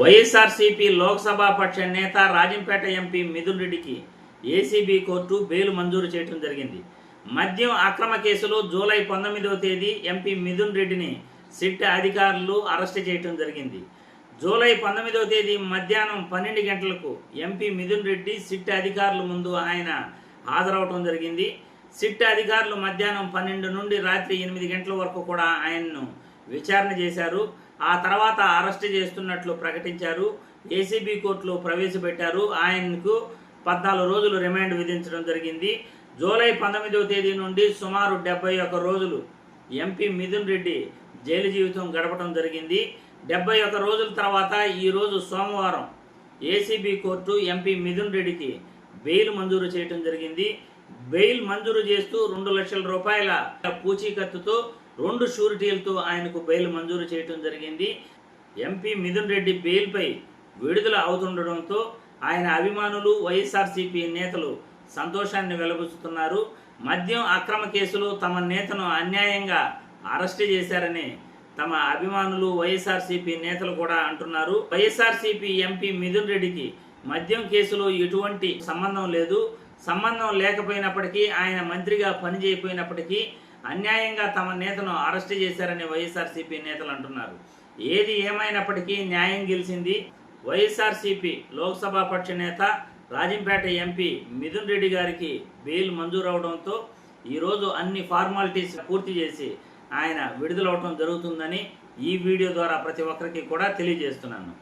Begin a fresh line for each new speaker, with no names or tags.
వైఎస్ఆర్సీపీ లోక్సభ పక్ష నేత రాజంపేట ఎంపీ మిథున్ రెడ్డికి ఏసీబీ కోర్టు బెయిల్ మంజూరు చేయడం జరిగింది. మద్యం అక్రమ కేసులో జూలై పంతొమ్మిదవ తేదీ ఎంపీ మిథున్ రెడ్డిని సిట్ అధికారులు అరెస్ట్ చేయడం జరిగింది. జూలై పంతొమ్మిదవ తేదీ మధ్యాహ్నం పన్నెండు గంటలకు ఎంపీ మిథున్ రెడ్డి సిట్ అధికారుల ముందు ఆయన హాజరవటం జరిగింది. సిట్ అధికారులు మధ్యాహ్నం పన్నెండు నుండి రాత్రి ఎనిమిది గంటల వరకు కూడా ఆయన్ను విచారణ చేశారు. ఆ తర్వాత అరెస్ట్ చేస్తున్నట్లు ప్రకటించారు. ఏసీబీ కోర్టులో ప్రవేశపెట్టారు. ఆయనకు పద్నాలుగు రోజులు రిమాండ్ విధించడం జరిగింది. జూలై పంతొమ్మిదవ తేదీ నుండి సుమారు డెబ్బై ఒక్క రోజులు ఎంపీ మిథున్ రెడ్డి జైలు జీవితం గడపడం జరిగింది. డెబ్బై ఒక్క రోజుల తర్వాత ఈరోజు సోమవారం ఏసీబీ కోర్టు ఎంపీ మిథున్ రెడ్డికి బెయిల్ మంజూరు చేయడం జరిగింది. బెయిల్ మంజూరు చేస్తూ రెండు లక్షల రూపాయల పూచీకత్తుతో రెండు షూరిటీలతో ఆయనకు బెయిల్ మంజూరు చేయటం జరిగింది. ఎంపీ మిథున్ రెడ్డి బెయిల్పై విడుదల అవుతుండడంతో ఆయన అభిమానులు వైఎస్ఆర్సీపీ నేతలు సంతోషాన్ని వెలబుచ్చుతున్నారు. మద్యం అక్రమ కేసులో తమ నేతను అన్యాయంగా అరెస్ట్ చేశారని తమ అభిమానులు వైఎస్ఆర్సీపీ నేతలు కూడా అంటున్నారు. వైఎస్ఆర్సీపీ ఎంపీ మిథున్ రెడ్డికి మద్యం కేసులో ఎటువంటి సంబంధం లేదు. సంబంధం లేకపోయినప్పటికీ ఆయన మంత్రిగా పనిచేయపోయినప్పటికీ అన్యాయంగా తమ నేతను అరెస్ట్ చేశారని వైఎస్ఆర్సీపీ నేతలు అంటున్నారు. ఏది ఏమైనప్పటికీ న్యాయం గెలిచింది వైఎస్ఆర్సీపీ లోక్సభ పక్ష నేత రాజంపేట ఎంపీ మిథున్ రెడ్డి గారికి బెయిల్ మంజూరవడంతో ఈరోజు అన్ని ఫార్మాలిటీస్ పూర్తి చేసి ఆయన విడుదలవడం జరుగుతుందని ఈ వీడియో ద్వారా ప్రతి ఒక్కరికి కూడా తెలియజేస్తున్నాను.